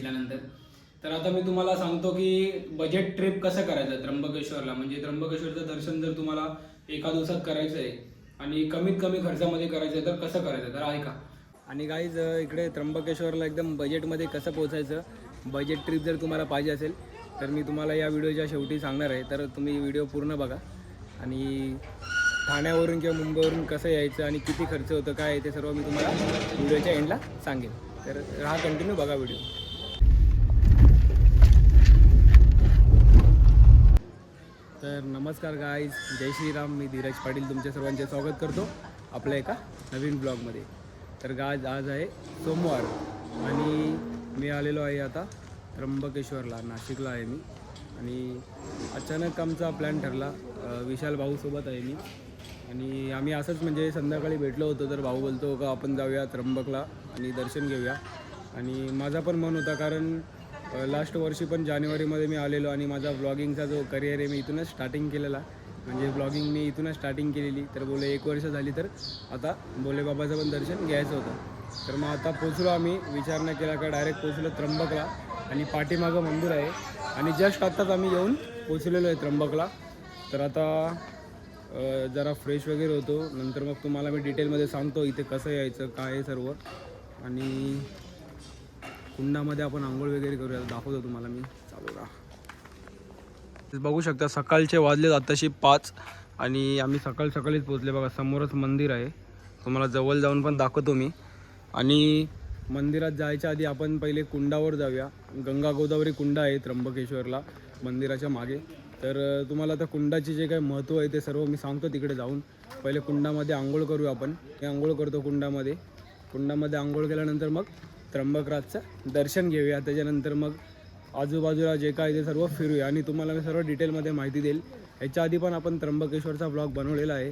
केल्यानंतर. तर आता मी तुम्हाला सांगतो की बजेट ट्रिप कसं करायचं त्र्यंबकेश्वरला? म्हणजे त्र्यंबकेश्वरचं दर्शन जर तुम्हाला एका दिवसात करायचं आहे आणि कमीत कमी खर्चामध्ये करायचं आहे तर कसं करायचं? तर ऐका. आणि काहीच इकडे त्र्यंबकेश्वरला एकदम बजेटमध्ये कसं पोचायचं बजेट ट्रिप जर तुम्हाला पाहिजे असेल तर मी तुम्हाला या व्हिडिओच्या शेवटी सांगणार आहे. तर तुम्ही व्हिडिओ पूर्ण बघा. आणि ठाण्यावरून किंवा मुंबईवरून कसं यायचं आणि किती खर्च होतं काय ते सर्व मी तुम्हाला व्हिडिओच्या एंडला सांगेन. तर हा कंटिन्यू बघा व्हिडिओ. तर नमस्कार गाईज जय श्रीराम. मी धीरज पाटील तुमच्या सर्वांचे स्वागत करतो आपल्या एका नवीन ब्लॉगमध्ये तर गाज आज आहे सोमवार आणि मी आलेलो आहे आता त्र्यंबकेश्वरला. नाशिकला आहे मी. आणि अचानक आमचा प्लॅन ठरला. विशाल भाऊसोबत आहे मी. आणि आम्ही असंच म्हणजे संध्याकाळी भेटलो होतो तर भाऊ बोलतो का आपण जाऊया त्र्यंबकला आणि दर्शन घेऊया. आणि माझा पण मन होता कारण लास्ट वर्षी पण जानेवारीमध्ये मी आलेलो आणि माझा ब्लॉगिंगचा जो करिअर आहे मी इथूनच स्टार्टिंग केलेला. म्हणजे ब्लॉगिंग मी इथूनच स्टार्टिंग केलेली. तर बोले एक वर्ष झाली तर आता बोले बाबाचं पण दर्शन घ्यायचं होतं. तर मग आता पोचलो आम्ही. विचार न केला का डायरेक्ट पोचलो त्र्यंबकला. आणि पाठीमागं मंदिर आहे. आणि जस्ट आत्ताच आम्ही येऊन पोचलेलो आहे त्र्यंबकला. तर आता जरा फ्रेश वगैरे होतो. नंतर मग तुम्हाला मी डिटेलमध्ये सांगतो इथे कसं यायचं काय आहे सर्व. आणि कुंडामध्ये आपण आंघोळ वगैरे करूया दाखवतो तुम्हाला मी. चालू राहा. बघू शकता सकाळचे वाजले आत्ताशी पाच आणि आम्ही सकाळ सकाळीच पोचले बघा समोरच मंदिर आहे. तुम्हाला जवळ जाऊन पण दाखवतो मी. आणि मंदिरात जायच्या आधी आपण पहिले कुंडावर जाऊया. गंगा गोदावरी कुंड आहे त्र्यंबकेश्वरला मंदिराच्या मागे. तर तुम्हाला आता कुंडाचे जे काही महत्त्व आहे ते सर्व मी सांगतो तिकडे जाऊन. पहिले कुंडामध्ये आंघोळ करूया आपण. हे आंघोळ करतो कुंडामध्ये. कुंडामध्ये आंघोळ केल्यानंतर मग त्र्यंबकराजचं दर्शन घेऊया. त्याच्यानंतर मग आजूबाजूला जे काय ते सर्व फिरूया. आणि तुम्हाला मी सर्व डिटेलमध्ये माहिती देईल. याच्या आधी पण आपण त्र्यंबकेश्वरचा ब्लॉग बनवलेला आहे.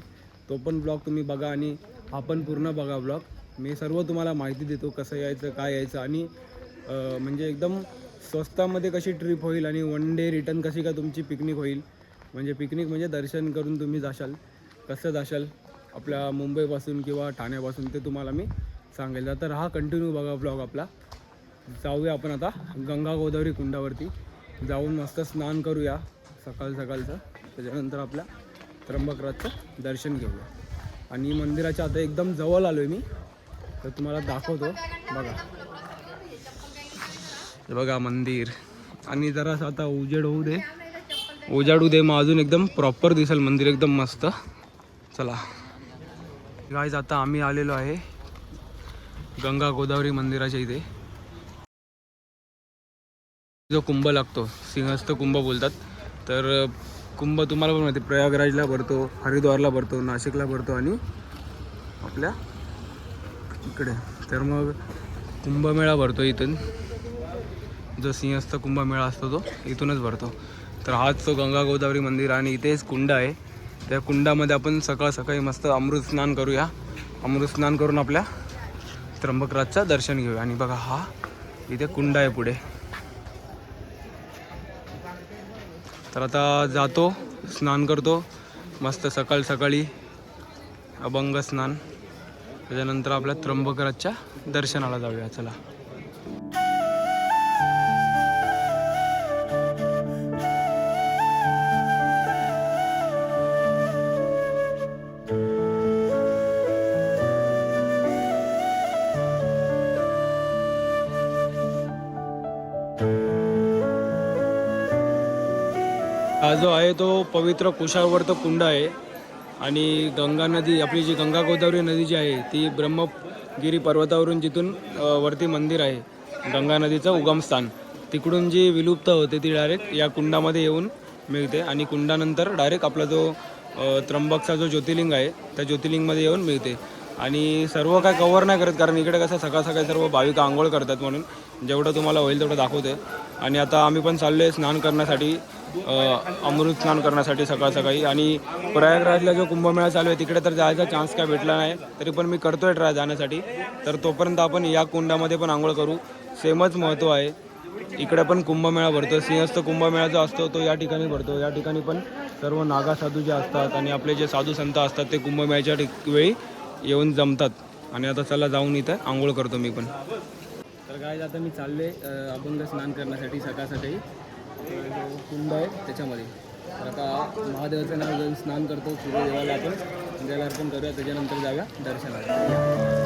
तो पण ब्लॉग तुम्ही बघा आणि हा पण पूर्ण बघा ब्लॉग. मी सर्व तुम्हाला माहिती देतो कसं यायचं काय यायचं. आणि म्हणजे एकदम स्वस्तामध्ये कशी ट्रिप होईल आणि वन डे रिटर्न कशी का तुमची पिकनिक होईल. म्हणजे पिकनिक म्हणजे दर्शन करून तुम्ही जाशाल. कसं जाशाल? आपल्या मुंबईपासून किंवा ठाण्यापासून ते तुम्हाला मी सांगेल. तर हा कंटिन्यू बघा ब्लॉग आपला. जाऊया आपण आता गंगा गोदावरी कुंडावरती. जाऊन मस्त स्नान करूया सकाळ सकाळचं. त्याच्यानंतर आपल्या त्र्यंबकराजचं दर्शन घेऊया. आणि मंदिराच्या आता एकदम जवळ आलो आहे मी. तर तुम्हाला दाखवतो. बघा. बघा मंदिर. आणि जरासं आता उजेड होऊ दे. उजाडू दे मग अजून एकदम प्रॉपर दिसेल मंदिर. एकदम मस्त. चला. गायज आता आम्ही आलेलो आहे. गंगा गोदावरी मंदिराच्या इथे. जो कुंभ लागतो सिंहस्थ कुंभ बोलतात. तर कुंभ तुम्हाला पण माहिती आहे, प्रयागराजला भरतो हरिद्वारला भरतो नाशिकला भरतो आणि आपल्या इकडे. तर मग कुंभमेळा भरतो इथून. जो सिंहस्थ कुंभमेळा असतो तो इथूनच भरतो. तर हाच तो गंगा गोदावरी मंदिर आणि इथेच कुंड आहे. त्या कुंडामध्ये आपण सकाळ सकाळी मस्त अमृत स्नान करूया. अमृत स्नान करून आपल्या त्र्यंबकराजचं दर्शन घेऊया. आणि बघा हा इथे कुंड आहे पुढे. तर आता जातो स्नान करतो. मस्त सकाळ सकाळी अभंग स्नान. त्याच्यानंतर आपल्या त्र्यंबकराजच्या दर्शनाला जाऊया. चला. हा जो आहे तो पवित्र कुशावर्त कुंड आहे. आणि गंगा नदी आपली जी गंगा गोदावरी नदी जी आहे ती ब्रह्मगिरी पर्वतावरून जिथून वरती मंदिर आहे. गंगा नदीचं उगमस्थान तिकडून जी विलुप्त होते ती डायरेक्ट या कुंडामध्ये येऊन मिळते आणि कुंडानंतर डायरेक्ट आपला जो त्र्यंबकचा जो ज्योतिर्लिंग आहे त्या ज्योतिर्लिंगमध्ये येऊन मिळते. आणि सर्व काय कवर नाही करत कारण इकडे कसं सकाळ सकाळी सर्व भाविक आंघोळ करतात म्हणून. जेवढं तुम्हाला होईल तेवढं दाखवते. आणि आता आम्ही पण चाललो आहे स्नान करण्यासाठी. अमृत स्नान करण्यासाठी सकाळ सकाळी. आणि प्रयागराजला जो कुंभमेळा चालू आहे तिकडे तर जायचा चान्स काय भेटला नाही तरी पण मी करतोय ट्राय जाण्यासाठी. तर तोपर्यंत आपण या कुंडामध्ये पण आंघोळ करू. सेमच महत्त्व आहे. इकडे पण कुंभमेळा भरतो सिंहस्थ कुंभमेळा जो असतो तो या ठिकाणी भरतो या ठिकाणी पण सर्व नागा साधू जे असतात आणि आपले जे साधू संत असतात ते कुंभमेळ्याच्या वेळी येऊन जमतात. आणि आता चला जाऊन इथं आंघोळ करतो मी पण. तर काय आता मी चालले अभंग स्नान करण्यासाठी सकाळ सकाळी. कुंड आहे त्याच्यामध्ये. तर आता महादेवाचं नाव घेऊन स्नान करतो सूर्यदेवाला आपण देवाला अर्पण करूया त्याच्यानंतर जाऊया दर्शनाला.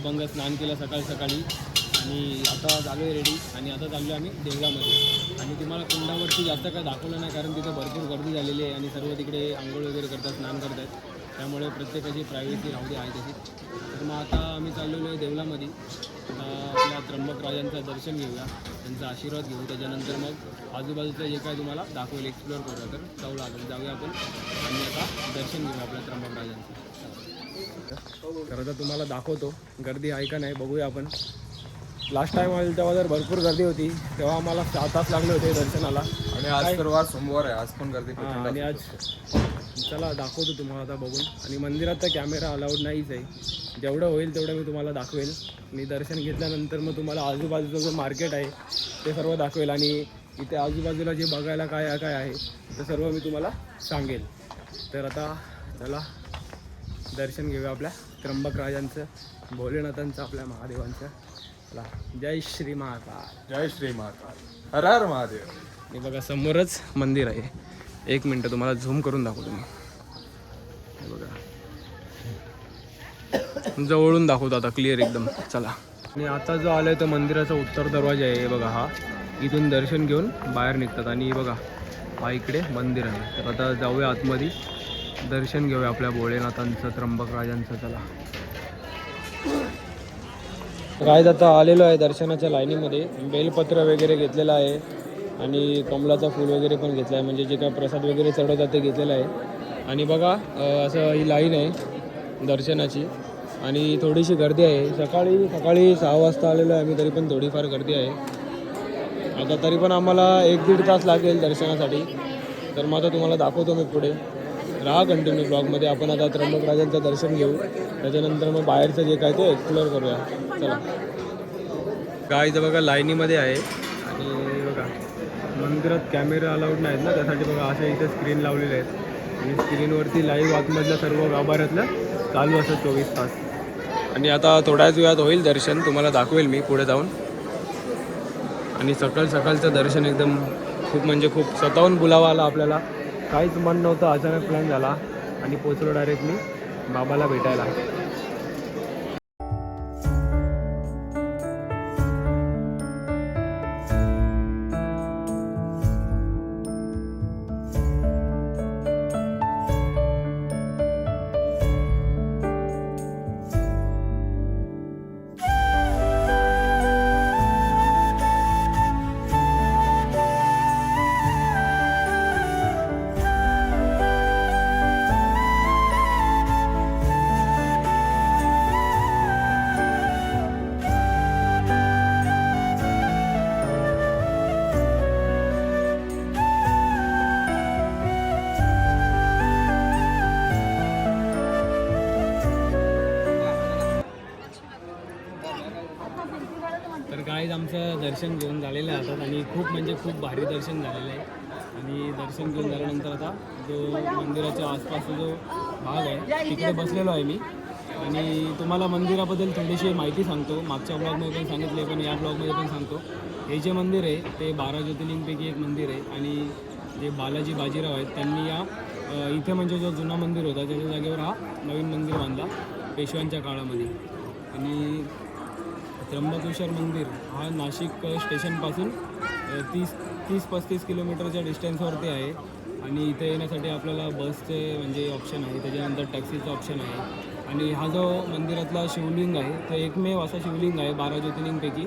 अभंग स्नान केलं सकाळी सकाळी. आणि आता झालो आहे रेडी आणि आता चाललो आम्ही देवळामध्ये. आणि तुम्हाला कुंडावरती जास्त काय दाखवलं नाही कारण तिथं भरपूर गर्दी झालेली आहे आणि सर्व तिकडे आंघोळ वगैरे करतात स्नान करतात. त्यामुळे प्रत्येकाची प्रायव्हेसी राहू दे आहे तशी. तर मग आता आम्ही चाललेलो आहे देवळामध्ये. आता आपल्या त्र्यंबक राजांचं दर्शन घेऊया. त्यांचा आशीर्वाद घेऊ. त्याच्यानंतर मग आजूबाजूचं जे काय तुम्हाला दाखवेल एक्सप्लोअर करूया. तर जाऊ जाऊया आपण. आणि आता दर्शन घेऊया आपल्या त्र्यंबक राजांचं. तर आता तुम्हाला दाखवतो. गर्दी आहे का नाही बघूया आपण. लास्ट टाइम आले तेव्हा जर भरपूर गर्दी होती तेव्हा आम्हाला सहा तास लागले होते दर्शनाला. आणि आज तर वार सोमवार आहे आज पण गर्दी प्रचंड आणि आज. चला दाखवतो तुम्हाला आता बघून. आणि मंदिरात तर कॅमेरा अलाउड नाहीच आहे. जेवढं होईल तेवढं मी तुम्हाला दाखवेल. मी दर्शन घेतल्यानंतर मग तुम्हाला आजूबाजूचं जो मार्केट आहे ते सर्व दाखवेल. आणि इथे आजूबाजूला जे बघायला काय काय आहे ते सर्व मी तुम्हाला सांगेल. तर आता चला दर्शन घेऊया आपल्या. त्र्यंबक राजांचं भोलेनाथांचं आपल्या महादेवांचं. चला जय श्री महाकाल. जय श्री महाकाल. हर हर महादेव. आणि बघा समोरच मंदिर आहे. एक मिनटं तुम्हाला झूम करून दाखवतो मी. हे बघा. जवळून दाखवतो आता क्लिअर एकदम. चला. आणि आता जो आलाय तो मंदिराचा उत्तर दरवाजा आहे हे बघा हा. इथून दर्शन घेऊन बाहेर निघतात. आणि हे बघा हा इकडे मंदिर आहे. तर आता जाऊया आतमध्ये. दर्शन घेऊया आपल्या भोलेनाथांचं त्र्यंबक राजांचं चला. काय आता आलेलो आहे दर्शनाच्या लाईनीमध्ये. बेलपत्र वगैरे घेतलेलं आहे आणि कमलाचा फूल वगैरे पण घेतला आहे. म्हणजे जे काय प्रसाद वगैरे चढवतात ते घेतलेलं आहे. आणि बघा असं ही लाईन आहे दर्शनाची. आणि थोडीशी गर्दी आहे. सकाळी सकाळी सहा वाजता आलेलो आहे आम्ही तरी पण थोडीफार गर्दी आहे. आता तरी पण आम्हाला एक दीड तास लागेल दर्शनासाठी. तर मग आता तुम्हाला दाखवतो मी पुढे. राहा कंटिन्यू ब्लॉगमध्ये आपण आता त्र्यंबक राजांचं दर्शन घेऊ. त्याच्यानंतर मग बाहेरचं जे काय ते एक्सप्लोअर करूया. चला. गायचं बघा लाईनीमध्ये आहे. आणि बघा मंदिरात कॅमेरा अलाउड नाहीत ना? त्यासाठी बघा असे इथे स्क्रीन लावलेले आहेत. आणि स्क्रीनवरती लाईव्ह आतमधलं सर्व गाभाऱ्यातलं चालू असतं चोवीस तास. आणि आता थोड्याच वेळात होईल दर्शन. तुम्हाला दाखवेल मी पुढे जाऊन. आणि सकाळ सकाळचं दर्शन एकदम खूप म्हणजे खूप स्वतःहून बोलावा आला आपल्याला. काहीच मन नव्हतं अचानक प्लॅन झाला आणि पोचलो डायरेक्ट मी बाबाला भेटायला. तर दर्शन घेऊन झालेलं असतात आणि खूप म्हणजे खूप भारी दर्शन झालेलं आहे. आणि दर्शन घेऊन झाल्यानंतर आता जो मंदिराच्या आसपासचा जो भाग आहे तिकडे बसलेलो आहे मी. आणि तुम्हाला मंदिराबद्दल थोडीशी माहिती सांगतो. मागच्या ब्लॉगमध्ये पण सांगितले पण या ब्लॉगमध्ये पण सांगतो. हे जे मंदिर आहे ते बारा ज्योतिर्लिंगपैकी एक मंदिर आहे. आणि जे बालाजी बाजीराव आहेत त्यांनी या इथे म्हणजे जो जुना मंदिर होता त्याच्या जागेवर हा नवीन मंदिर बांधला पेशव्यांच्या काळामध्ये. आणि त्र्यंबकेश्वर मंदिर हा नाशिक स्टेशनपासून तीस तीस पस्तीस किलोमीटरच्या डिस्टन्सवरती आहे. आणि इथे येण्यासाठी आपल्याला बसचे म्हणजे ऑप्शन आहे. त्याच्यानंतर टॅक्सीचं ऑप्शन आहे. आणि हा जो मंदिरातला शिवलिंग आहे तो एकमेव असा शिवलिंग आहे बारा ज्योतिर्लिंगपैकी.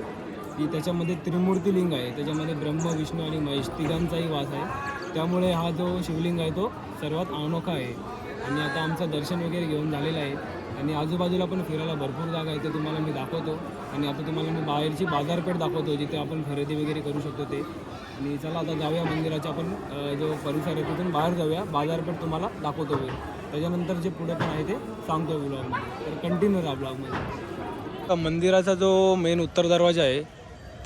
की त्याच्यामध्ये त्रिमूर्ती लिंग आहे. त्याच्यामध्ये ब्रह्म विष्णू आणि महेश तिघांचाही वास आहे. त्यामुळे हा जो शिवलिंग आहे तो सर्वात अनोखा आहे. आणि आता आमचं दर्शन वगैरे घेऊन झालेलं आहे. आणि आजूबाजूला पण फिरायला भरपूर जागा आहे ते तुम्हाला मी दाखवतो. आणि आता तुम्हाला मी बाहेरची बाजारपेठ दाखवतो जिथे आपण खरेदी वगैरे करू शकतो ते. आणि चला आता जाऊया मंदिराच्या आपण जो परिसर आहे तिथून बाहेर जाऊया. बाजारपेठ तुम्हाला दाखवतो मी. त्याच्यानंतर जे पुढे पण आहे ते सांगतो ब्लॉगमध्ये तर कंटिन्यू राहा ब्लॉगमध्ये मंदिराचा जो मेन उत्तर दरवाजा आहे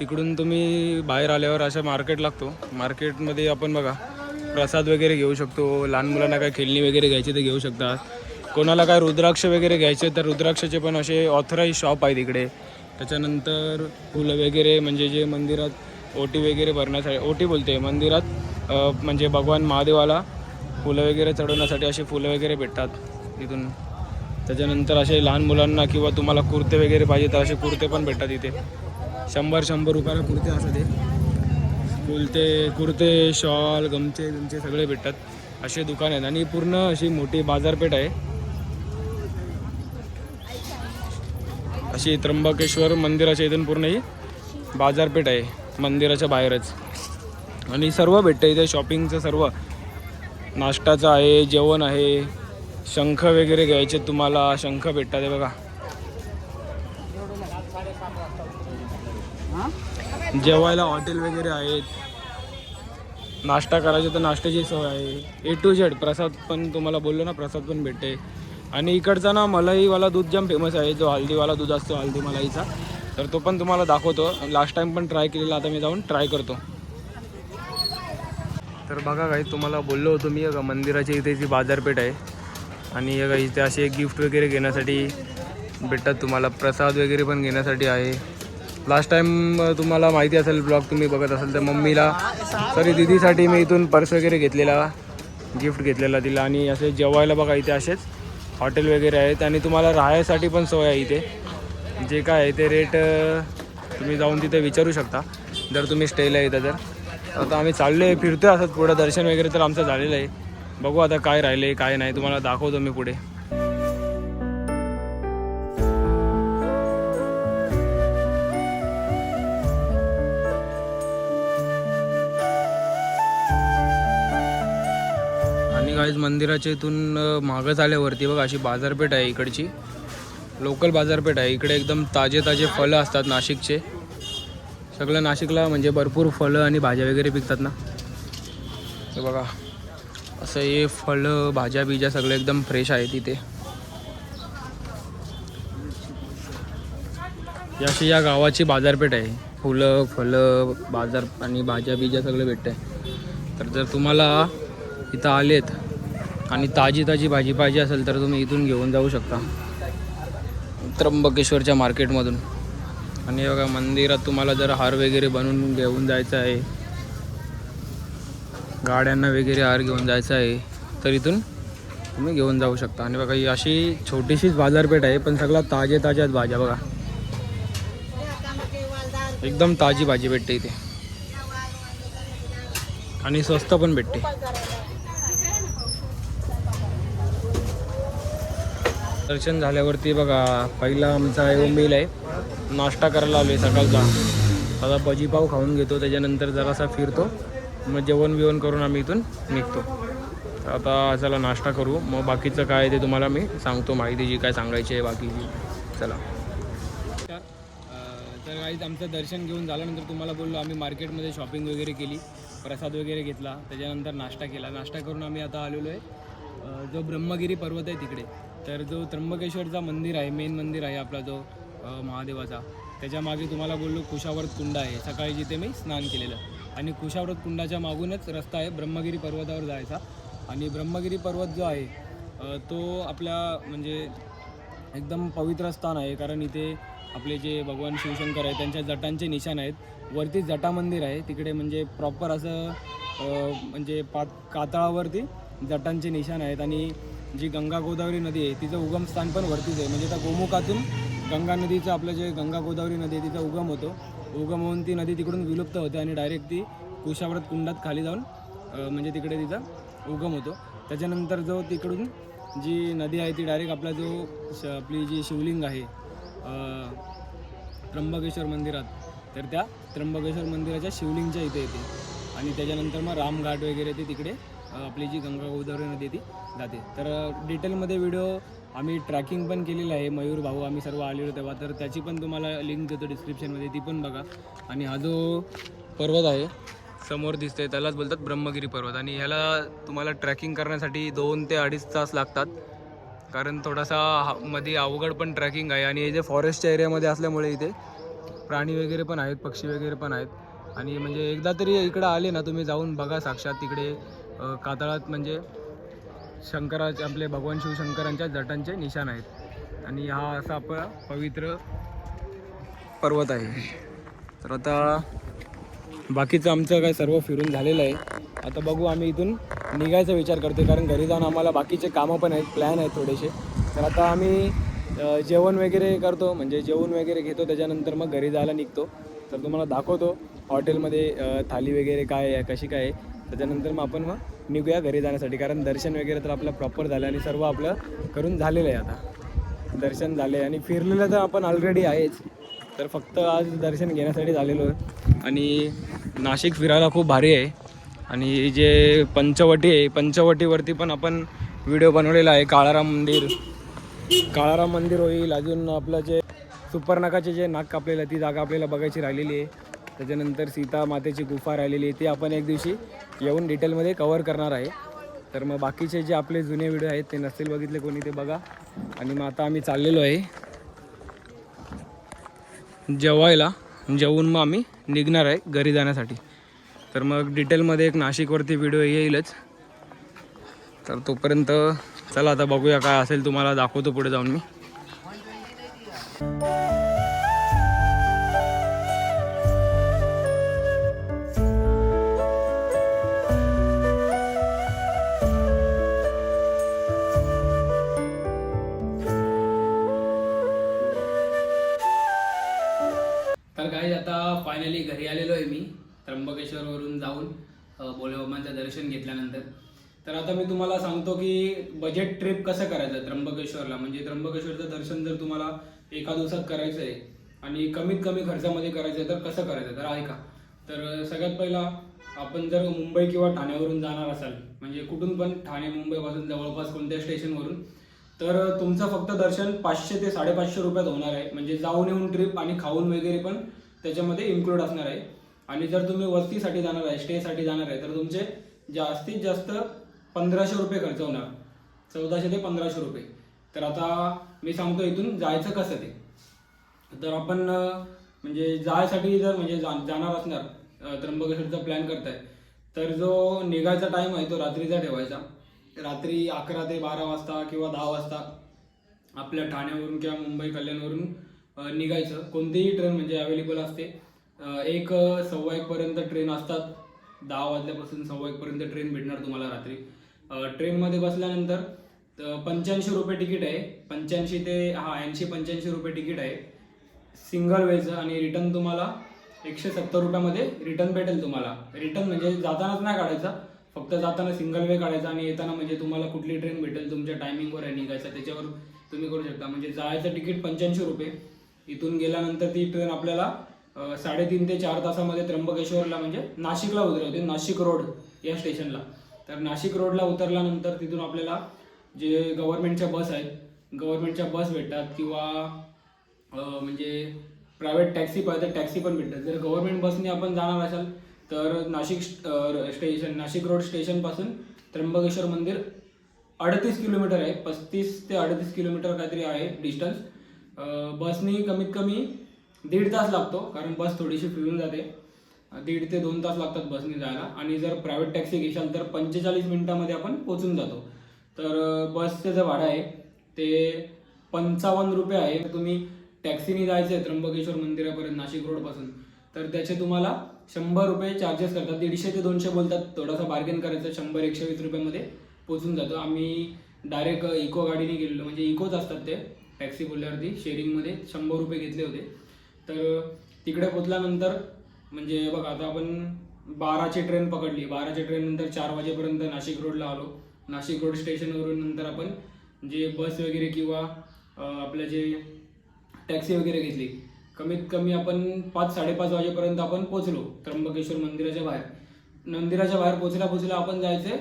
तिकडून तुम्ही बाहेर आल्यावर अशा मार्केट लागतो. मार्केटमध्ये आपण बघा प्रसाद वगैरे घेऊ शकतो. लहान मुलांना काय खेळणी वगैरे घ्यायची ते घेऊ शकतात. कोणाला काय रुद्राक्ष वगैरे घ्यायचे तर रुद्राक्षाचे पण असे ऑथराईज शॉप आहे तिकडे त्याच्यानंतर फुलं वगैरे म्हणजे जे मंदिरात ओटी वगैरे भरण्यासाठी ओटी बोलते मंदिरात म्हणजे भगवान महादेवाला फुलं वगैरे चढवण्यासाठी असे फुलं वगैरे भेटतात तिथून त्याच्यानंतर असे लहान मुलांना किंवा तुम्हाला कुर्ते वगैरे पाहिजे तर असे कुर्ते पण भेटतात इथे. शंभर शंभर रुपयाला कुर्ते असं ते. कुर्ते कुर्ते शॉल गमचे गमचे सगळे भेटतात. असे दुकान आहेत. आणि पूर्ण अशी मोठी बाजारपेठ आहे. अशी त्र्यंबकेश्वर मंदिराच्या इथून पूर्ण ही बाजारपेठ आहे मंदिराच्या बाहेरच. आणि सर्व भेटतं इथे शॉपिंगचं सर्व. नाश्ताचं आहे जेवण आहे. शंख वगैरे घ्यायचे तुम्हाला शंख भेटतात आहे बघा. जेवायला हॉटेल वगैरे आहेत. नाश्ता करायचा तर नाश्त्याची सोय आहे. ए टू झेड प्रसाद पण तुम्हाला बोललो ना प्रसाद पण भेटते. आणि इकडचा ना मलाईवाला दूध जाम फेमस आहे. जो हल्दीवाला दूध असतो हल्दी मलाईचा. तर तो पण तुम्हाला दाखवतो. लास्ट टाइम पण ट्राय केलेला आता मी जाऊन ट्राय करतो. तर बघा काही तुम्हाला बोललो होतो मी का मंदिराच्या इथे जी बाजारपेठ आहे. आणि इथे असे गिफ्ट वगैरे घेण्यासाठी भेटतात तुम्हाला. प्रसाद वगैरे पण घेण्यासाठी आहे. लास्ट टाइम तुम्हाला माहिती असेल ब्लॉग तुम्ही बघत असाल तर मम्मीला सॉरी दिदीसाठी मी इथून पर्स वगैरे घेतलेला गिफ्ट घेतलेला तिला. आणि असे जेवायला बघा इथे असेच. हॉटेल वगैरे आहेत आणि तुम्हाला राहायसाठी पण सोय आहे इथे. जे काय आहे ते रेट तुम्ही जाऊन तिथे विचारू शकता. जर तुम्ही स्टेला येतं तर. आता आम्ही चाललो आहे फिरतो आहे असंच पुढं. दर्शन वगैरे तर आमचं झालेलं आहे. बघू आता काय राहिले काय नाही. तुम्हाला दाखवतो मी पुढे. मंदिराच्या इथून मागं झाल्यावरती बघा अशी बाजारपेठ आहे इकडची. लोकल बाजारपेठ आहे. इकडे एकदम ताजे ताजे फळं असतात नाशिकचे. सगळं नाशिकला म्हणजे भरपूर फळं आणि भाज्या वगैरे पिकतात ना. हे बघा असं हे फळं भाज्या बिज्या सगळं एकदम फ्रेश आहे तिथे. अशी या गावाची बाजारपेठ आहे. फुलं फळं बाजार आणि भाज्या बिज्या सगळं भेटतं तर जर तुम्हाला इथं आलेत आणि ताजी ताजी भाजी पाहिजे असेल तर तुम्ही इथून घेऊन जाऊ शकता. त्र्यंबकेश्वरच्या मार्केटमधून. आणि बघा मंदिरात तुम्हाला जर हार वगैरे बनवून घेऊन जायचं आहे गाड्यांना वगैरे हार घेऊन जायचं आहे तर इथून तुम्ही घेऊन जाऊ शकता. आणि बघा ही अशी छोटीशीच बाजारपेठ आहे पण सगळ्या ताजे ताज्याच भाज्या बघा. एकदम ताजी भाजी भेटते इथे. आणि स्वस्त पण भेटते. दर्शन झाल्यावरती बघा पहिला आमचा एवढं मेल आहे. नाश्ता करायला आलो आहे सकाळचा. आता भजीपाव खाऊन घेतो त्याच्यानंतर जरासा फिरतो. मग जेवण बिवण करून आम्ही इथून निघतो. आता चला नाश्ता करू. मग बाकीचं काय ते तुम्हाला मी सांगतो. माहिती जी काय सांगायची आहे बाकीची. चला. तर काही आमचं दर्शन घेऊन झाल्यानंतर तुम्हाला बोललो आम्ही मार्केटमध्ये शॉपिंग वगैरे केली. प्रसाद वगैरे घेतला. त्याच्यानंतर नाश्ता केला. नाश्ता करून आम्ही आता आलेलो आहे. जो ब्रह्मगिरी पर्वत आहे तिकडे. तर जो त्र्यंबकेश्वरचा मंदिर आहे मेन मंदिर आहे आपला जो महादेवाचा. त्याच्यामागे तुम्हाला बोललो कुशाव्रत कुंड आहे. सकाळी जिथे मी स्नान केलेलं. आणि कुशाव्रत कुंडाच्या मागूनच रस्ता आहे ब्रह्मगिरी पर्वतावर जायचा. आणि ब्रह्मगिरी पर्वत जो आहे तो आपल्या म्हणजे एकदम पवित्र स्थान आहे. कारण इथे आपले जे भगवान शिवशंकर आहे त्यांच्या जटांचे निशाण आहेत. वरती जटा मंदिर आहे. तिकडे म्हणजे प्रॉपर असं म्हणजे पात कातळावरती जटांचे निशाण आहेत. आणि जी गंगा गोदावरी नदी आहे तिचं उगम स्थान पण वरतीच आहे. म्हणजे त्या गोमुखातून गंगा नदीचं आपलं जे गंगा गोदावरी नदी आहे तिचा उगम होतो. उगम होऊन ती नदी तिकडून विलुप्त होते आणि डायरेक्ट ती कुशाव्रत कुंडात खाली जाऊन म्हणजे तिकडे तिचा उगम होतो. त्याच्यानंतर जो तिकडून जी नदी आहे ती डायरेक्ट आपला जो श आपली जी शिवलिंग आहे त्र्यंबकेश्वर मंदिरात तर त्या त्र्यंबकेश्वर मंदिराच्या शिवलिंगच्या इथे येते. आणि त्याच्यानंतर मग रामघाट वगैरे ते तिकडे आपली जी गंगा गोदावरी नदी ती जाते. तर डिटेलमध्ये व्हिडिओ आम्ही ट्रॅकिंग पण केलेलं आहे. मयूर भाऊ आम्ही सर्व आलेलो तेव्हा. तर त्याची पण तुम्हाला लिंक देतो डिस्क्रिप्शनमध्ये ती पण बघा. आणि हा जो पर्वत आहे समोर दिसतोय त्यालाच बोलतात ब्रह्मगिरी पर्वत. आणि ह्याला तुम्हाला ट्रॅकिंग करण्यासाठी दोन ते अडीच तास लागतात. कारण थोडासा हा- मध्ये अवघड पण ट्रॅकिंग आहे. आणि हे जे फॉरेस्टच्या एरियामध्ये असल्यामुळे इथे प्राणी वगैरे पण आहेत पक्षी वगैरे पण आहेत. आणि म्हणजे एकदा तरी इकडं आले ना तुम्ही जाऊन बघा साक्षात तिकडे. कातळात म्हणजे शंकराचे आपले भगवान शिवशंकरांच्या जटांचे निशाण आहेत. आणि हा असा आपला पवित्र पर्वत आहे. तर आता बाकीचं आमचं काय सर्व फिरून झालेलं आहे. आता बघू आम्ही इथून निघायचा विचार करतो कारण घरी जाऊन आम्हाला बाकीचे कामं पण आहेत प्लॅन आहेत थोडेसे. तर आता आम्ही जेवण वगैरे करतो म्हणजे जेवण वगैरे घेतो त्याच्यानंतर मग घरी जायला निघतो. तर तुम्हाला दाखवतो हॉटेलमध्ये थाली वगैरे काय आहे कशी काय आहे. त्याच्यानंतर मग आपण मग निघूया घरी जाण्यासाठी. कारण दर्शन वगैरे तर आपलं प्रॉपर झालं आणि सर्व आपलं करून झालेलं आहे आता. दर्शन झाले आणि फिरलेलं तर आपण ऑलरेडी आहेच. तर फक्त आज दर्शन घेण्यासाठी झालेलो आहे. आणि नाशिक फिरायला खूप भारी आहे. आणि जे पंचवटी आहे पंचवटीवरती पण आपण व्हिडिओ बनवलेला आहे काळाराम मंदिर. काळाराम मंदिर होईल. अजून आपलं जे सुपर्णकाचे जे नाक कापलेलं ती जागा आपल्याला बघायची राहिलेली आहे. त्याच्यानंतर सीता मातेची गुफा राहिलेली आहे. ती आपण एक दिवशी येऊन डिटेलमध्ये कवर करणार आहे. तर मग बाकीचे जे आपले जुने व्हिडिओ आहेत ते नसतील बघितले कोणी ते बघा. आणि मग आता आम्ही चाललेलो आहे. जेवायला. जेवून मग आम्ही निघणार आहे घरी जाण्यासाठी. तर मग डिटेलमध्ये एक नाशिकवरती व्हिडिओ येईलच. तर तोपर्यंत चला आता बघूया काय असेल तुम्हाला. दाखवतो पुढे जाऊन मी. फायनली घरी आलेलो आहे मी त्र्यंबकेश्वरवरून जाऊन बोलेबाबांचं भोलेबाबांचं दर्शन घेतल्यानंतर. तर आता मी तुम्हाला सांगतो की बजेट ट्रिप कसं करायचं त्र्यंबकेश्वरला? म्हणजे त्र्यंबकेश्वरचं दर्शन जर तुम्हाला एका दिवसात करायचं आहे आणि कमीत कमी खर्चामध्ये करायचं आहे तर कसं करायचं? तर ऐका. तर सगळ्यात पहिला आपण जर मुंबई किंवा ठाण्यावरून जाणार असाल म्हणजे कुठून पण ठाणे मुंबईपासून जवळपास कोणत्या स्टेशनवरून तर तुमचं फक्त दर्शन पाचशे ते साडेपाचशे रुपयात होणार आहे. म्हणजे जाऊन येऊन ट्रिप आणि खाऊन वगैरे पण त्याच्यामध्ये इन्क्लूड असणार आहे. आणि जर तुम्ही वस्तीसाठी जाणार आहे स्टेसाठी जाणार आहे तर तुमचे जास्तीत जास्त पंधराशे रुपये खर्च होणार. चौदाशे ते पंधराशे रुपये. तर आता मी सांगतो इथून जायचं कसं ते. तर आपण म्हणजे जायसाठी जर म्हणजे जा जाणार असणार त्र्यंबकेश्वरचा प्लॅन करताय तर जो निघायचा टाईम आहे तो रात्रीचा ठेवायचा. रात्री अकरा ते बारा वाजता किंवा दहा वाजता आपल्या ठाण्यावरून किंवा मुंबई कल्याणवरून निघायचं. कोणतीही ट्रेन म्हणजे अवेलेबल असते. एक सव्वा एकपर्यंत ट्रेन असतात. दहा वाजल्यापासून सव्वा एकपर्यंत ट्रेन भेटणार तुम्हाला रात्री. ट्रेनमध्ये बसल्यानंतर पंच्याऐंशी रुपये तिकीट आहे. पंच्याऐंशी ते हा ऐंशी पंच्याऐंशी रुपये तिकीट आहे. सिंगल वेचं आणि रिटर्न तुम्हाला एकशे सत्तर रुपयामध्ये रिटर्न भेटेल तुम्हाला. रिटर्न म्हणजे जातानाच नाही काढायचा. फक्त जाताना सिंगल वे काढायचा आणि येताना म्हणजे तुम्हाला कुठली ट्रेन भेटेल तुमच्या टायमिंगवर आहे निघायचं. त्याच्यावर तुम्ही करू शकता. म्हणजे जायचं तिकीट पंच्याऐंशी रुपये. इथून गेल्यानंतर ती ट्रेन आपल्याला साडेतीन ते चार तासामध्ये त्र्यंबकेश्वरला म्हणजे नाशिकला उतरवते नाशिक रोड या स्टेशनला. तर नाशिक रोडला उतरल्यानंतर तिथून आपल्याला जे गव्हर्नमेंटच्या बस आहेत गव्हर्नमेंटच्या बस भेटतात किंवा म्हणजे प्रायव्हेट टॅक्सी पाहिजे तर टॅक्सी पण भेटतात. जर गव्हर्नमेंट बसने आपण जाणार असाल तर नाशिक स्टेशन नाशिक रोड स्टेशनपासून त्र्यंबकेश्वर मंदिर अडतीस किलोमीटर आहे. पस्तीस ते अडतीस किलोमीटर काहीतरी आहे डिस्टन्स. बसनी कमीत कमी दीड तास लागतो कारण बस थोडीशी फिरून जाते. दीड ते दोन तास लागतात बसने जायला. आणि जर प्रायव्हेट टॅक्सी घेशाल तर पंचेचाळीस मिनिटामध्ये आपण पोचून जातो. तर बसचं जे भाडं आहे ते पंचावन्न रुपये आहे. तर तुम्ही टॅक्सीने जायचं आहे त्र्यंबकेश्वर मंदिरापर्यंत नाशिक रोडपासून तर त्याचे तुम्हाला शंभर रुपये चार्जेस करतात. दीडशे ते दोनशे बोलतात. थोडासा बार्गेन करायचं शंभर एकशे वीस रुपयामध्ये पोचून जातो. आम्ही डायरेक्ट इको गाडीने गेलेलो. म्हणजे इकोच असतात ते. टॅक्सी बोलल्यावरती शेअरिंगमध्ये शंभर रुपये घेतले होते. तर तिकडे पोचल्यानंतर म्हणजे बघा आता आपण बाराची ट्रेन पकडली. बाराची ट्रेन नंतर चार वाजेपर्यंत नाशिक रोडला आलो. नाशिक रोड स्टेशनवरून नंतर आपण जे बस वगैरे किंवा आपलं जे टॅक्सी वगैरे घेतली कमीत कमी आपण पाच साडेपाच वाजेपर्यंत आपण पोचलो त्र्यंबकेश्वर मंदिराच्या बाहेर. मंदिराच्या बाहेर पोचल्या पोचल्या आपण जायचं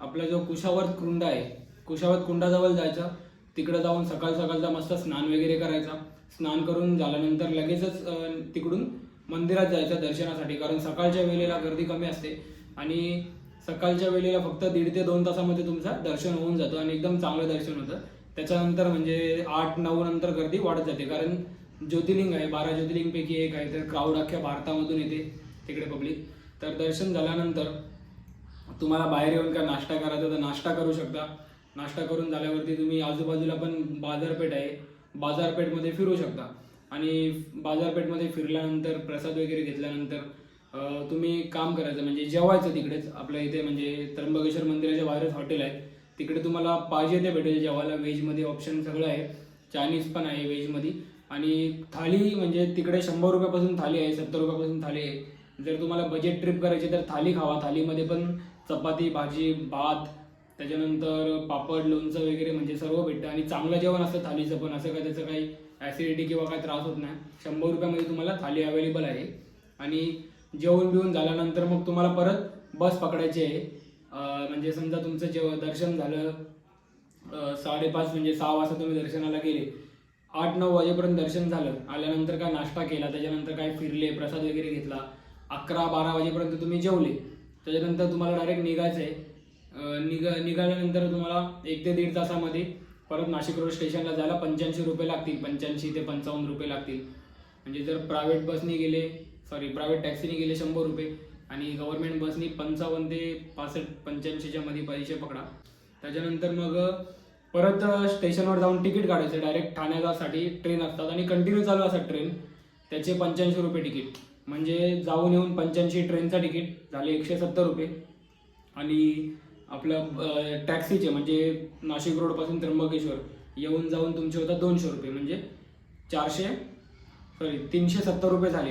आपला जो कुशावर्त कुंड आहे कुशावर्त कुंडाजवळ जायचं. तिकडं जाऊन सकाळ सकाळचा मस्त स्नान वगैरे करायचा. स्नान करून झाल्यानंतर लगेचच तिकडून मंदिरात जायचं दर्शनासाठी. कारण सकाळच्या वेळेला गर्दी कमी असते आणि सकाळच्या वेळेला फक्त दीड ते दोन तासामध्ये तुमचं दर्शन होऊन जातं आणि एकदम चांगलं दर्शन होतं. त्याच्यानंतर म्हणजे आठ नऊ नंतर गर्दी वाढत जाते. कारण ज्योतिर्लिंग आहे बारा ज्योतिर्लिंगपैकी एक आहे. तर क्राऊड अख्ख्या भारतामधून येते तिकडे पब्लिक. तर दर्शन झाल्यानंतर तुम्हाला बाहेर येऊन काय नाश्ता करायचा तर नाश्ता करू शकता. नाश्ता करून झाल्यावरती तुम्ही आजूबाजूला पण बाजारपेठ आहे. बाजारपेठमध्ये फिरू शकता. आणि बाजारपेठमध्ये फिरल्यानंतर प्रसाद वगैरे घेतल्यानंतर तुम्ही काम करायचं म्हणजे जेवायचं तिकडेच. आपल्या इथे म्हणजे त्र्यंबकेश्वर मंदिराच्या बाहेरच हॉटेल आहे. तिकडे तुम्हाला पाहिजे ते भेटेल. जेवायला व्हेजमध्ये ऑप्शन सगळं आहे. चायनीज पण आहे व्हेजमध्ये. आणि थाली म्हणजे तिकडे शंभर रुपयापासून थाली आहे सत्तर रुपयापासून थाली आहे. जर तुम्हाला बजेट ट्रिप करायची तर थाली खावा. थालीमध्ये पण चपाती भाजी भात त्याच्यानंतर पापड लोणचं वगैरे म्हणजे सर्व भेटतं. आणि चांगलं जेवण असतं थालीचं पण. असं काय त्याचं काही ॲसिडिटी किंवा काही त्रास होत नाही. शंभर रुपयामध्ये तुम्हाला थाली अवेलेबल आहे. आणि जेवण बिवून झाल्यानंतर मग तुम्हाला परत बस पकडायची आहे. म्हणजे समजा तुमचं जेव दर्शन झालं साडेपाच म्हणजे सहा वाजता तुम्ही दर्शनाला गेले. आठ नऊ वाजेपर्यंत दर्शन झालं. आल्यानंतर काय नाश्ता केला त्याच्यानंतर काय फिरले प्रसाद वगैरे घेतला. अकरा बारा वाजेपर्यंत तुम्ही जेवले. त्याच्यानंतर तुम्हाला डायरेक्ट निघायचं आहे. निघ निघाल्यानंतर तुम्हाला एक ते दीड तासामध्ये परत नाशिक रोड स्टेशनला जायला पंच्याऐंशी रुपये लागतील. पंच्याऐंशी ते पंचावन्न रुपये लागतील. म्हणजे जर प्रायव्हेट बसने गेले सॉरी प्रायव्हेट टॅक्सीने गेले शंभर रुपये आणि गव्हर्नमेंट बसनी पंचावन्न ते पासष्ट पंच्याऐंशीच्या मध्ये पैसे पकडा. त्याच्यानंतर मग परत स्टेशनवर जाऊन तिकीट काढायचं. डायरेक्ट ठाण्यासाठी ट्रेन असतात आणि कंटिन्यू चालू असतात ट्रेन त्याचे पंच्याऐंशी रुपये तिकीट. म्हणजे जाऊन येऊन पंच्याऐंशी ट्रेनचं तिकीट झाले एकशे सत्तर रुपये. आणि आपलं टॅक्सीचे म्हणजे नाशिक रोडपासून त्र्यंबकेश्वर येऊन जाऊन तुमचे होतात दोनशे रुपये म्हणजे चारशे सॉरी तीनशे सत्तर रुपये झाले.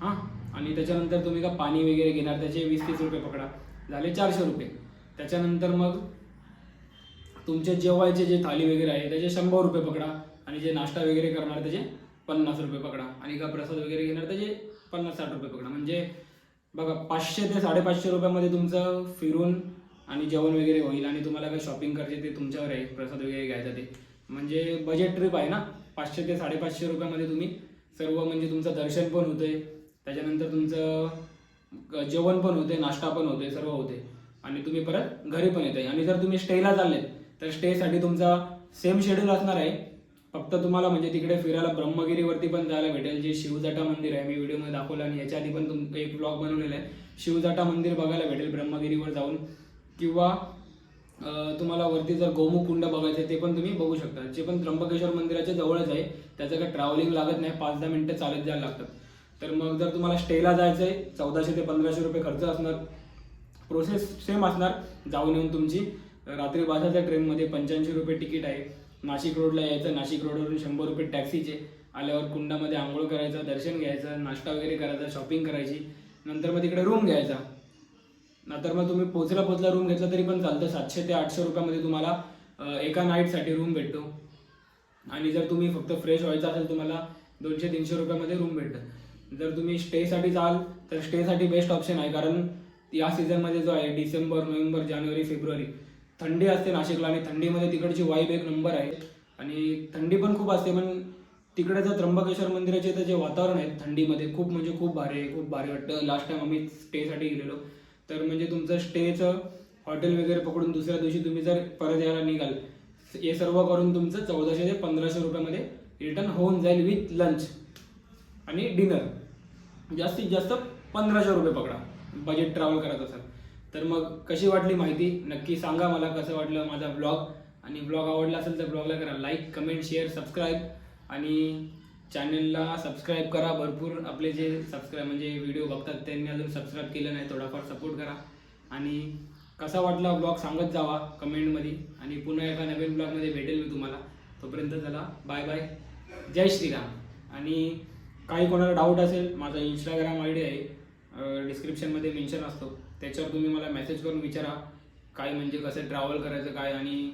हां? आणि त्याच्यानंतर तुम्ही का पाणी वगैरे घेणार त्याचे वीस तीस रुपये पकडा झाले चारशे रुपये. त्याच्यानंतर मग तुमचे जेवायचे जे थाली वगैरे आहे त्याचे शंभर रुपये पकडा आणि जे नाश्ता वगैरे करणार त्याचे पन्नास रुपये पकडा आणि का प्रसाद वगैरे घेणार त्याचे पन्नास साठ रुपये पकडा. म्हणजे बघा पाचशे ते साडेपाचशे रुपयामध्ये तुमचं फिरून आणि जेवण वगैरे होईल आणि तुम्हाला काय शॉपिंग करायचे ते तुमच्यावर आहे प्रसाद वगैरे घ्यायचा ते. म्हणजे बजेट ट्रिप आहे ना पाचशे ते साडेपाचशे रुपयामध्ये तुम्ही सर्व म्हणजे तुमचं दर्शन पण होते त्याच्यानंतर तुमचं जेवण पण होते नाश्ता पण होते सर्व होते आणि तुम्ही परत घरी पण येते आणि जर तुम्ही स्टेला चालले तर स्टेसाठी तुमचा सेम शेड्यूल असणार आहे. फक्त तुम्हाला म्हणजे तिकडे फिरायला ब्रह्मगिरीवरती पण जायला भेटेल जे शिवजाटा मंदिर आहे मी व्हिडिओमध्ये दाखवलं आणि याच्या आधी पण तुम एक ब्लॉग बनवलेला आहे. शिवजाटा मंदिर बघायला भेटेल ब्रह्मगिरीवर जाऊन. किंवा तुम्हाला वरती जर गोमुख कुंड बघायचं आहे ते पण तुम्ही बघू शकता. जे पण त्र्यंबकेश्वर मंदिराच्या जवळच आहे त्याचं काही ट्रॅव्हलिंग लागत नाही पाच दहा मिनटं चालत जायला लागतात. तर मग जर तुम्हाला स्टेला जायचं आहे चौदाशे ते पंधराशे रुपये खर्च असणार. प्रोसेस सेम असणार. जाऊन येऊन तुमची रात्री बाजाच्या ट्रेनमध्ये पंच्याऐंशी रुपये तिकीट आहे. नाशिक रोडला यायचं नाशिक रोडवरून शंभर रुपये टॅक्सीचे आल्यावर कुंडामध्ये आंघोळ करायचं दर्शन घ्यायचं नाश्ता वगैरे करायचा शॉपिंग करायची. नंतर मग तिकडे रूम घ्यायचा. नाहीतर मग तुम्ही पोचला पोचला रूम घेतला तरी पण चालतं. सातशे ते आठशे रुपयामध्ये तुम्हाला एका नाईटसाठी रूम भेटतो. आणि जर तुम्ही फक्त फ्रेश व्हायचं असेल तुम्हाला दोनशे तीनशे रुपयामध्ये रूम भेटतं. जर तुम्ही स्टेसाठी जाल तर स्टेसाठी बेस्ट ऑप्शन आहे. कारण या सीझनमध्ये जो आहे डिसेंबर नोव्हेंबर जानेवारी फेब्रुवारी थंडी असते नाशिकला आणि थंडीमध्ये तिकडची वाईब एक नंबर आहे. आणि थंडी पण खूप असते पण तिकडे जर त्र्यंबकेश्वर मंदिराचे तर जे वातावरण आहे थंडीमध्ये खूप म्हणजे खूप भारी आहे खूप भारी वाटतं. लास्ट टाइम आम्ही स्टेसाठी गेलेलो. तर म्हणजे तुमचं स्टेचं हॉटेल वगैरे पकडून दुसऱ्या दिवशी तुम्ही जर परत यायला निघाल हे सर्व करून तुमचं चौदाशे ते पंधराशे रुपयामध्ये रिटर्न होऊन जाईल विथ लंच आणि डिनर जास्तीत जास्त पंधराशे रुपये पकडा. बजेट ट्रॅव्हल करत असाल. तर मग कशी वाटली माहिती नक्की सांगा मला कसं वाटलं माझा ब्लॉग आणि ब्लॉग आवडला असेल तर ब्लॉगला करा. लाईक कमेंट शेअर सबस्क्राईब आणि चॅनलला सबस्क्राईब करा. भरपूर आपले जे सबस्क्राईब म्हणजे व्हिडिओ बघतात त्यांनी अजून सबस्क्राईब केलं नाही थोडाफार सपोर्ट करा. आणि कसा वाटला ब्लॉग सांगत जावा कमेंटमध्ये आणि पुन्हा एका नवीन ब्लॉगमध्ये भेटेल मी तुम्हाला. तोपर्यंत चला बाय बाय जय श्रीराम. आणि काही कोणाला डाऊट असेल माझा इंस्टाग्राम आय डी आहे. डिस्क्रिप्शनमध्ये मेन्शन असतो. त्याच्यावर तुम्ही मला मेसेज करून विचारा. काय म्हणजे कसं ट्रॅव्हल करायचं काय आणि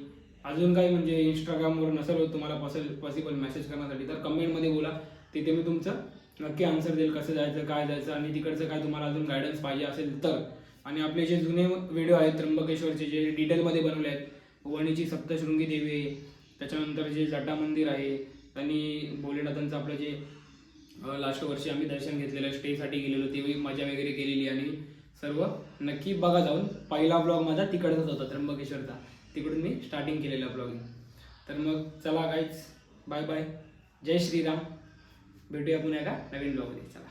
अजून काही म्हणजे इंस्टाग्रामवर नसेल होत तुम्हाला पॉसिल पॉसिबल मेसेज करण्यासाठी तर कमेंटमध्ये बोला. तिथे मी तुमचं नक्की आन्सर देईल कसं जायचं काय जायचं आणि तिकडचं काय तुम्हाला अजून गायडन्स पाहिजे असेल तर. आणि आपले जे जुने व्हिडिओ आहेत त्र्यंबकेश्वरचे जे डिटेलमध्ये बनवले आहेत वणीची सप्तशृंगी देवी आहे त्याच्यानंतर जे जटा मंदिर आहे आणि भोलेनाथांचं आपलं जे लास्ट वर्षी आम्ही दर्शन घेतलेलं स्टेसाठी गेलेलो तेवढी मजा वगैरे केलेली आणि सर्व नक्की बघा जाऊन. पहिला ब्लॉग माझा तिकडचाच होता त्र्यंबकेश्वरचा. तिकडून मी स्टार्टिंग केलेलं ब्लॉगिंग तर मग चला काहीच बाय बाय जय श्रीराम. भेटूया पुन्हा एका नवीन ब्लॉगमध्ये चला.